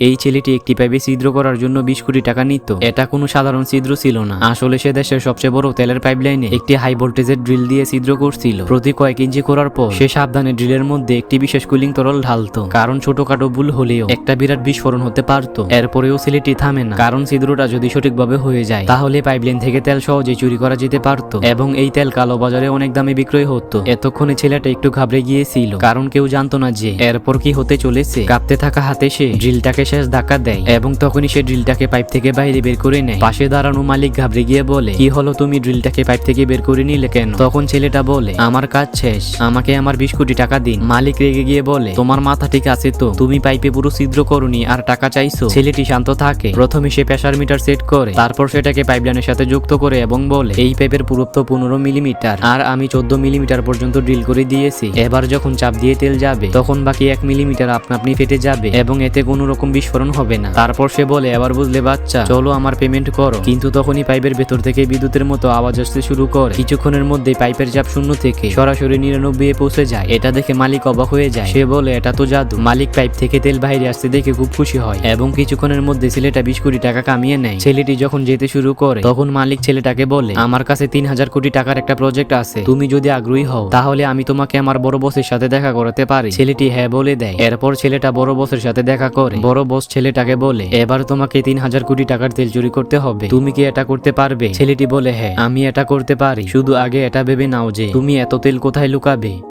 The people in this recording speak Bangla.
এই ছেলেটি একটি পাইপে ছিদ্র করার জন্য বিশ কোটি টাকা নিত। এটা কোনো সাধারণ ছিদ্র ছিল না। আসলে সে দেশের সবচেয়ে বড় তেলের পাইপলাইনে একটি হাই ভোল্টেজের ড্রিল দিয়ে ছিদ্র করছিল। প্রতি কয়েক ইঞ্চি করার পর সে সাবধানে ড্রিলের মধ্যে একটি বিশেষ কুলিং তরল ঢালতো। কারণ ছোটখাটো ভুল হলেও একটা বিরাট বিস্ফোরণ হতে পারত। এরপরেও ছেলেটি থামে না। কারণ ছিদ্রটা যদি সঠিকভাবে হয়ে যায়, তাহলে পাইপলাইন থেকে তেল সহজে চুরি করা যেতে পারত। এবং এই তেল কালো বাজারে অনেক দামে বিক্রয় হতো। এতক্ষণে ছেলেটা একটু ঘাবড়ে গিয়েছিল। কারণ কেউ জানতো না যে, এরপর কি হতে চলেছে। কাঁপতে থাকা হাতে সে ড্রিলটাকে শেষ ধাক্কা দেয় এবং তখনই সে ড্রিলটাকে পাইপ থেকে বাইরে বের করে নেয়। পাশে দাঁড়ানো মালিক ঘাবড়ে গিয়ে বলে, কি হলো তুমি ড্রিলটাকে পাইপ থেকে বের করে নিলে কেন? তখন ছেলেটা বলে, আমার কাজ শেষ, আমাকে আমার বিশ কোটি টাকা দিন। মালিক রেগে গিয়ে বলে, তোমার মাথা ঠিক আছে তো? তুমি পাইপে পুরো ছিদ্র করনি আর টাকা চাইছো? ছেলেটি শান্ত থাকে। প্রথমে সে প্রেসার মিটার সেট করে, তারপর সেটাকে পাইপলাইনের সাথে যুক্ত করে এবং বলে, এই পাইপের পুরুত্ব পনেরো মিলিমিটার, আর আমি চোদ্দ মিলিমিটার পর্যন্ত ড্রিল করে দিয়েছি। এবার যখন চাপ দিয়ে তেল যাবে, তখন বাকি এক মিলিমিটার আপনা আপনি ফেটে যাবে এবং এতে কোনো রকম বিস্ফোরণ হবে না। তারপর সে বলে, এবার বুঝলে বাচ্চা, চলো আমার পেমেন্ট করো। কিন্তু তখনই পাইপের ভেতর থেকে বিদ্যুতের মতো আওয়াজ আসতে শুরু করে। কিছুক্ষণের মধ্যে পাইপের চাপ শূন্য থেকে সরাসরি নিরানব্বই এ পৌঁছে যায়। এটা দেখে মালিক অবাক হয়ে যায়। সে বলে, এটা তো জাদু। মালিক পাইপ থেকে তেল বাইরে আসতে দেখে খুব খুশি হয় এবং কিছুক্ষণের মধ্যে ছেলেটা বিশ কোটি টাকা কামিয়ে নেয়। ছেলেটি যখন যেতে শুরু করে, তখন মালিক ছেলেটাকে বলে, আমার কাছে তিন হাজার কোটি টাকার একটা প্রজেক্ট আছে। তুমি যদি আগ্রহী হও, তাহলে আমি তোমাকে আমার বড় বসের সাথে দেখা করাতে পারি। ছেলেটি হ্যাঁ বলে দেয়। এরপর ছেলেটা বড় বসের সাথে দেখা করে। বড় বস ছেলেটাকে বলে, এবার তোমাকে তিন হাজার কোটি টাকার তেল চুরি করতে হবে। তুমি কি এটা করতে পারবে? ছেলেটি বলে হ্যাঁ আমি এটা করতে পারি। শুধু আগে এটা ভেবে নাও যে তুমি এত তেল কোথায় লুকাবে?